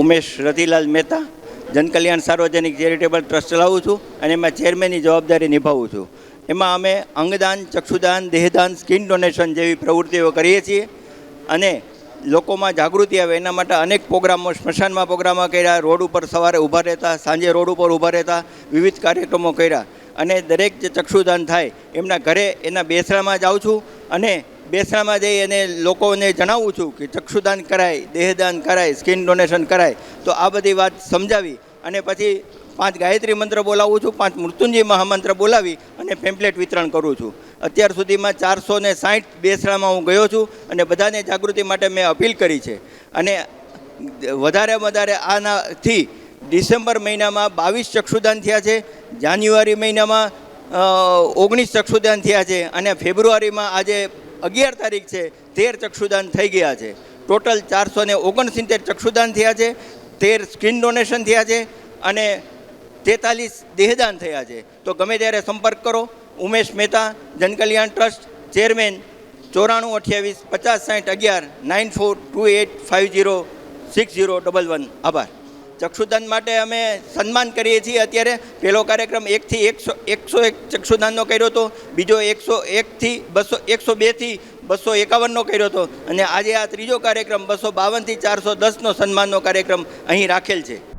ઉમેશ રતિલાલ મહેતા, જનકલ્યાણ સાર્વજનિક charitable trust ચલાવું છું અને એમાં ચેરમેનની જવાબદારી નિભાવું છું. એમાં અમે અંગદાન, ચક્ષુદાન, દેહદાન, સ્કિન ડોનેશન જેવી પ્રવૃત્તિઓ કરીએ છીએ અને લોકોમાં જાગૃતિ આવે એના માટે અનેક પ્રોગ્રામો, સ્મશાનમાં પ્રોગ્રામો કર્યા, રોડ ઉપર સવારે ઊભા રહેતા, સાંજે રોડ ઉપર ઊભા રહેતા, વિવિધ કાર્યક્રમો કર્યા અને દરેક જે ચક્ષુદાન થાય એમના ઘરે એના બેસડામાં જાઉં છું અને બેસણામાં જઈ અને લોકોને જણાવું છું કે ચક્ષુદાન કરાય, દેહદાન કરાય, સ્કિન ડોનેશન કરાય, તો આ બધી વાત સમજાવી અને પછી પાંચ ગાયત્રી મંત્ર બોલાવું છું, પાંચ મૃત્યુંજય મહામંત્ર બોલાવી અને પેમ્પલેટ વિતરણ કરું છું. અત્યાર સુધીમાં ચારસો ને સાઠ બેસણામાં હું ગયો છું અને બધાને જાગૃતિ માટે મેં અપીલ કરી છે. અને વધારે વધારે આનાથી ડિસેમ્બર મહિનામાં બાવીસ ચક્ષુદાન થયા છે, જાન્યુઆરી મહિનામાં ઓગણીસ ચક્ષુદાન થયા છે અને ફેબ્રુઆરીમાં આજે અગિયાર તારીખ છે, તેર ચક્ષુદાન થઈ ગયા છે. ટોટલ ચારસો ને ઓગણસિત્તેર ચક્ષુદાન થયા છે, તેર સ્કિન ડોનેશન થયા છે અને તેતાલીસ દેહદાન થયા છે. તો ગમે ત્યારે સંપર્ક કરો, ઉમેશ મહેતા, જનકલ્યાણ ટ્રસ્ટ, ચેરમેન, ચોરાણું અઠ્યાવીસ, પચાસ સાઠ અગિયાર, nine four two eight five zero six zero double one. આભાર. ચક્ષુદાન માટે અમે સન્માન કરીએ છીએ. અત્યારે પહેલો કાર્યક્રમ એકથી એકસો એકસો એક ચક્ષુદાનનો કર્યો હતો. બીજો એકસો એકથી બસો, એકસો બેથી બસો એકાવનનો કર્યો હતો. અને આજે આ ત્રીજો કાર્યક્રમ બસો બાવનથી ચારસો દસનો સન્માનનો કાર્યક્રમ અહીં રાખેલ છે.